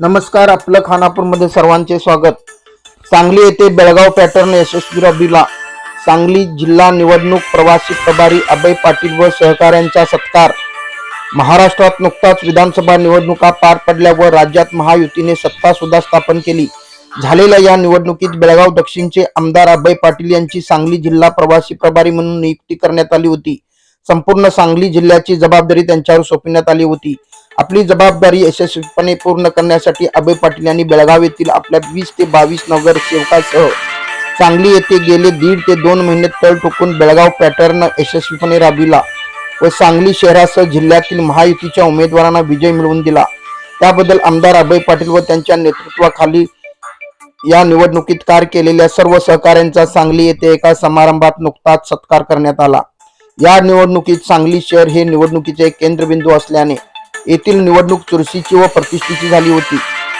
नमस्कार आपलं खानापूरमध्ये सर्वांचे स्वागत. सांगली येथे बेळगाव पॅटर्न यशस्वी राबविला सांगली जिल्हा निवडणूक प्रवासी प्रभारी अभय पाटील व सहकाऱ्यांचा सत्कार. महाराष्ट्रात नुकताच विधानसभा निवडणुका पार पडल्या व राज्यात महायुतीने सत्ता सुद्धा स्थापन केली. झालेल्या या निवडणुकीत बेळगाव दक्षिणचे आमदार अभय पाटील यांची सांगली जिल्हा प्रवासी प्रभारी म्हणून नियुक्ती करण्यात आली होती. संपूर्ण सांगली जिल्ह्याची जबाबदारी त्यांच्यावर सोपविण्यात आली होती. आपली जबाबदारी यशस्वीपणे पूर्ण करण्यासाठी अभय पाटील यांनी बेळगाव येथील आपल्या वीस ते बावीस नगरसेवकासह सांगली येथे गेले दीड ते दोन महिने तळ ठोकून बेळगाव पॅटर्न यशस्वीपणे राबविला व सांगली शहरासह जिल्ह्यातील महायुतीच्या उमेदवारांना विजय मिळवून दिला. त्याबद्दल आमदार अभय पाटील व त्यांच्या नेतृत्वाखाली या निवडणुकीत कार केलेल्या सर्व सहकाऱ्यांचा सांगली येथे एका समारंभात नुकताच सत्कार करण्यात आला. या निवडणुकीत सांगली शहर हे निवडणुकीचे एक केंद्रबिंदू असल्याने येथील निवडणूक चुरशीची व प्रतिष्ठेची झाली होती.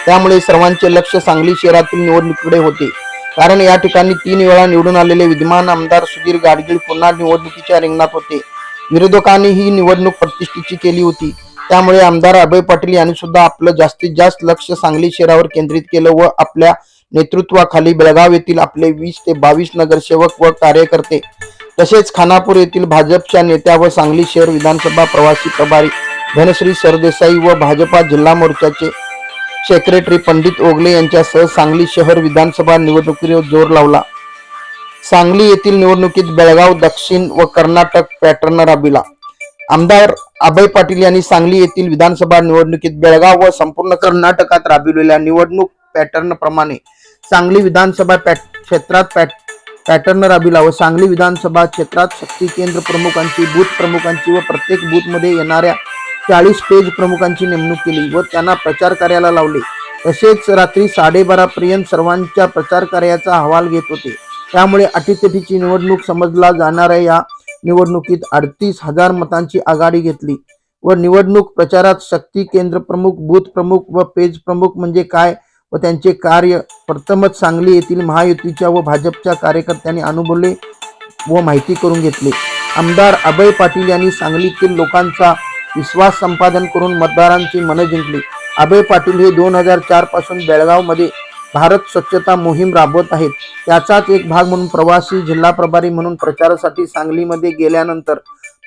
त्यामुळे सर्वांचे लक्ष सांगली शहरातील निवडणुकीकडे होते. कारण या ठिकाणी तीन वेळा निवडून आलेले विद्यमान आमदार सुधीर गाडगीळ पुन्हा निवडणुकीच्या रिंगणात होते. विरोधकांनी ही निवडणूक प्रतिष्ठेची केली होती. त्यामुळे आमदार अभय पाटील यांनी सुद्धा आपलं जास्तीत जास्त लक्ष सांगली शहरावर केंद्रित केलं व आपल्या नेतृत्वाखाली बेळगाव येथील आपले वीस ते बावीस नगरसेवक व कार्यकर्ते तसेच खानापूर येथील भाजपच्या नेत्या व सांगली शहर विधानसभा प्रवासी प्रभारी धनश्री सरदेसाई व भाजपा जिल्हा मोर्चाचे सेक्रेटरी पंडित ओगले यांच्यासह सांगली शहर विधानसभा निवडणुकीवर जोर लावला. सांगली येथील निवडणुकीत बेळगाव दक्षिण व कर्नाटक पॅटर्न राबिला. आमदार अभय पाटील यांनी सांगली येथील विधानसभा निवडणुकीत बेळगाव व संपूर्ण कर्नाटकात राबविलेल्या निवडणूक पॅटर्न प्रमाणे सांगली विधानसभा पॅट क्षेत्रात पॅट पॅटर्न राबिला व सांगली विधानसभा क्षेत्रात शक्ती केंद्र प्रमुखांची बूथ प्रमुखांची व प्रत्येक बूथमध्ये येणाऱ्या चाळीस पेज प्रमुखांची नेमणूक केली व त्यांना प्रचार कार्याला लावले. तसेच रात्री साडेबारापर्यंत सर्वांच्या प्रचार कार्याचा अहवाल घेत होते. त्यामुळे अटीतटीची निवडणूक समजला जाणाऱ्या या निवडणुकीत अडतीस हजार मतांची आघाडी घेतली व निवडणूक प्रचारात शक्ती केंद्र प्रमुख बूथ प्रमुख व पेज प्रमुख म्हणजे काय व त्यांचे कार्य प्रथमच सांगली येथील महायुतीच्या व भाजपच्या कार्यकर्त्यांनी अनुभवले व माहिती करून घेतले. आमदार अभय पाटील यांनी सांगलीतील लोकांचा विश्वास संपादन करून मतदारांची मनं जिंकली. अभय पाटील हे दोन हजार चारपासून बेळगावमध्ये भारत स्वच्छता मोहीम राबवत आहेत. त्याचाच एक भाग म्हणून प्रवासी जिल्हा प्रभारी म्हणून प्रचारासाठी सांगलीमध्ये गेल्यानंतर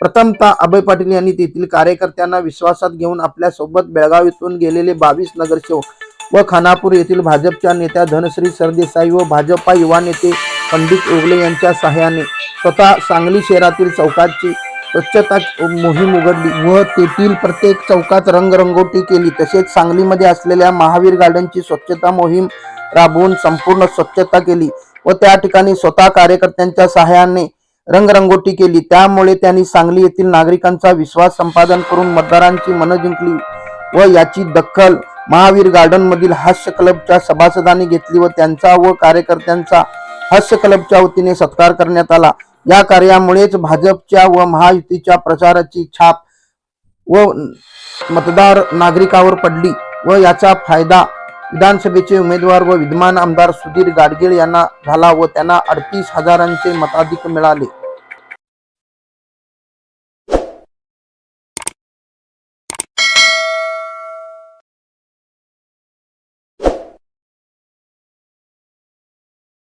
प्रथमतः अभय पाटील यांनी तेथील कार्यकर्त्यांना विश्वासात घेऊन आपल्यासोबत बेळगाव येथून गेलेले बावीस नगरसेवक व खानापूर येथील भाजपच्या नेत्या धनश्री सरदेसाई व भाजपा युवा नेते पंडित ओगले यांच्या सहाय्याने स्वतः सांगली शहरातील चौकाची स्वच्छता मोहीम उघडली. व तेथील प्रत्येक चौकात रंगरंगोटी केली. तसेच सांगलीमध्ये असलेल्या महावीर गार्डनची स्वच्छता मोहीम राबवून संपूर्ण स्वच्छता केली व त्या ठिकाणी स्वतः कार्यकर्त्यांच्या सहाय्याने रंगरंगोटी केली. त्यामुळे त्यांनी सांगली येथील नागरिकांचा विश्वास संपादन करून मतदारांची मनं जिंकली व याची दखल महावीर गार्डन मधील हास्य क्लबच्या सभासदांनी घेतली व त्यांचा व कार्यकर्त्यांचा हास्य क्लबच्या वतीने सत्कार करण्यात आला. या कार्यामुळेच भाजपच्या व महायुतीच्या प्रचाराची छाप व मतदार नागरिकावर पडली व याचा फायदा विधानसभेचे उमेदवार व विद्यमान आमदार सुधीर गाडगीळ यांना झाला व त्यांना अडतीस हजारांचे मताधिक मिळाले.